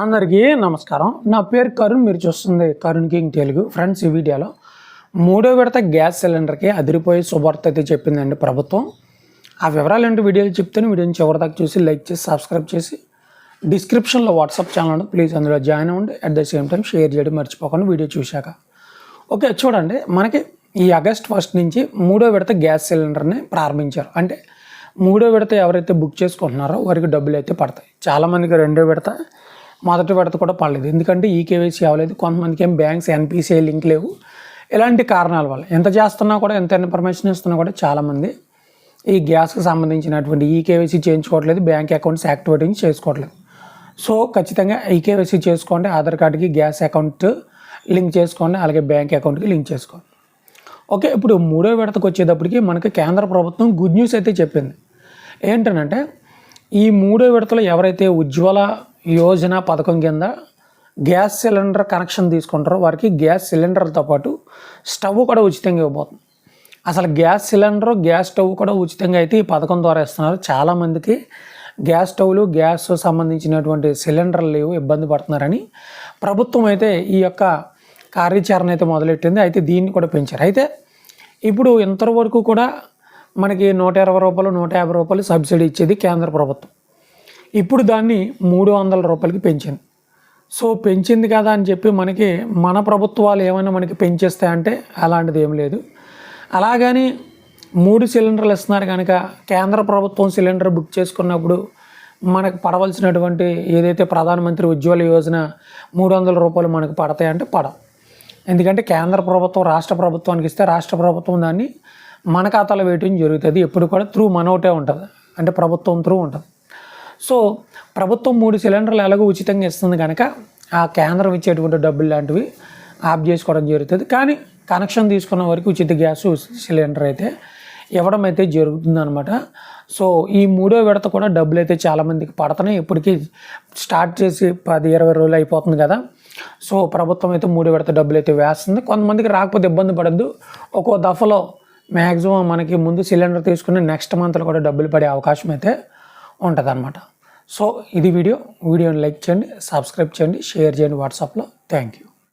అందరికీ నమస్కారం. నా పేరు కరుణ్ మీరు చూస్తుంది కరుణ్ కింగ్ తెలుగు. ఫ్రెండ్స్ ఈ వీడియోలో మూడో విడత గ్యాస్ సిలిండర్కి అదిరిపోయే శుభార్త అయితే చెప్పిందండి ప్రభుత్వం. ఆ వివరాలు ఏంటి వీడియోలు చెప్తాను. వీడియోని చివరి దాకా చూసి లైక్ చేసి సబ్స్క్రైబ్ చేసి డిస్క్రిప్షన్లో వాట్సాప్ ఛానల్ ఉంటుంది ప్లీజ్ అందులో జాయిన్ అవ్వండి. At the same time share చేయడం మర్చిపోకుండా వీడియో చూశాక. ఓకే చూడండి. మనకి ఈ ఆగస్ట్ ఫస్ట్ నుంచి మూడో విడత గ్యాస్ సిలిండర్ని ప్రారంభించారు. అంటే మూడో విడత ఎవరైతే బుక్ చేసుకుంటున్నారో వారికి డబ్బులు అయితే పడతాయి. చాలామందికి రెండో విడత మొదటి విడత కూడా పడలేదు. ఎందుకంటే ఈ కేవైసీ అవ్వలేదు. కొంతమందికి ఏం బ్యాంక్స్ ఎన్పిసిఐ లింక్ లేవు. ఇలాంటి కారణాల వల్ల ఎంత చేస్తున్నా కూడా ఎంత ఇన్ఫర్మేషన్ ఇస్తున్నా కూడా చాలామంది ఈ గ్యాస్కి సంబంధించినటువంటి ఈ కేవైసీ చేయించుకోవట్లేదు. బ్యాంక్ అకౌంట్స్ యాక్టివేటింగ్ చేసుకోవట్లేదు. సో ఖచ్చితంగా ఈ కేవైసీ చేసుకోండి. ఆధార్ కార్డుకి గ్యాస్ అకౌంట్ లింక్ చేసుకోండి. అలాగే బ్యాంక్ అకౌంట్కి లింక్ చేసుకోండి. ఓకే ఇప్పుడు మూడో విడతకు వచ్చేటప్పటికి మనకి కేంద్ర ప్రభుత్వం గుడ్ న్యూస్ అయితే చెప్పింది. ఏంటనంటే ఈ మూడో విడతలో ఎవరైతే ఉజ్వల యోజన పథకం కింద గ్యాస్ సిలిండర్ కనెక్షన్ తీసుకుంటారో. వారికి గ్యాస్ సిలిండర్తో పాటు స్టవ్ కూడా ఉచితంగా ఇవ్వబోతుంది. అసలు గ్యాస్ సిలిండర్ గ్యాస్ స్టవ్ కూడా ఉచితంగా అయితే ఈ పథకం ద్వారా ఇస్తున్నారు. చాలామందికి గ్యాస్ స్టవ్లు గ్యాస్ సంబంధించినటువంటి సిలిండర్లు లేవు ఇబ్బంది పడుతున్నారని ప్రభుత్వం అయితే ఈ యొక్క కార్యాచరణ అయితే మొదలెట్టింది. అయితే దీన్ని కూడా పెంచారు. అయితే ఇప్పుడు ఇంతవరకు కూడా మనకి నూట ఇరవై రూపాయలు నూట యాభై రూపాయలు సబ్సిడీ ఇచ్చేది కేంద్ర ప్రభుత్వం. ఇప్పుడు దాన్ని మూడు వందల రూపాయలకి పెంచింది సో పెంచింది కదా అని చెప్పి మనకి మన ప్రభుత్వాలు ఏమైనా మనకి పెంచేస్తాయంటే అలాంటిది ఏం లేదు. అలాగని మూడు సిలిండర్లు ఇస్తున్నారు కనుక కేంద్ర ప్రభుత్వం సిలిండర్ బుక్ చేసుకున్నప్పుడు మనకు పడవలసినటువంటి ఏదైతే ప్రధానమంత్రి ఉజ్వల యోజన మూడు వందల రూపాయలు మనకు పడతాయంటే పడవు. ఎందుకంటే కేంద్ర ప్రభుత్వం రాష్ట్ర ప్రభుత్వానికి ఇస్తే రాష్ట్ర ప్రభుత్వం దాన్ని మన ఖాతాలో వేయటం జరుగుతుంది. ఎప్పుడు కూడా త్రూ మనోటే ఉంటుంది. అంటే ప్రభుత్వం త్రూ ఉంటుంది. సో ప్రభుత్వం మూడు సిలిండర్లు ఎలాగో ఉచితంగా ఇస్తుంది కనుక ఆ కేంద్రం ఇచ్చేటువంటి డబ్బులు లాంటివి ఆఫ్ చేసుకోవడం జరుగుతుంది. కానీ కనెక్షన్ తీసుకున్న వరకు ఉచిత గ్యాస్ సిలిండర్ అయితే ఇవ్వడం అయితే జరుగుతుంది అనమాట సో ఈ మూడో విడత కూడా డబ్బులు అయితే చాలామందికి పడుతున్నాయి. ఇప్పటికీ స్టార్ట్ చేసి పది ఇరవై రోజులు అయిపోతుంది కదా. సో ప్రభుత్వం అయితే మూడో విడత డబ్బులు అయితే వేస్తుంది. కొంతమందికి రాకపోతే ఇబ్బంది పడద్దు. ఒక్కో దఫలో మ్యాక్సిమం మనకి ముందు సిలిండర్ తీసుకుని నెక్స్ట్ మంత్లో కూడా డబ్బులు పడే అవకాశం అయితే ఉంటుందన్నమాట. సో ఇది వీడియో. వీడియోని లైక్ చేయండి సబ్స్క్రైబ్ చేయండి షేర్ చేయండి వాట్సాప్లో. Thank you.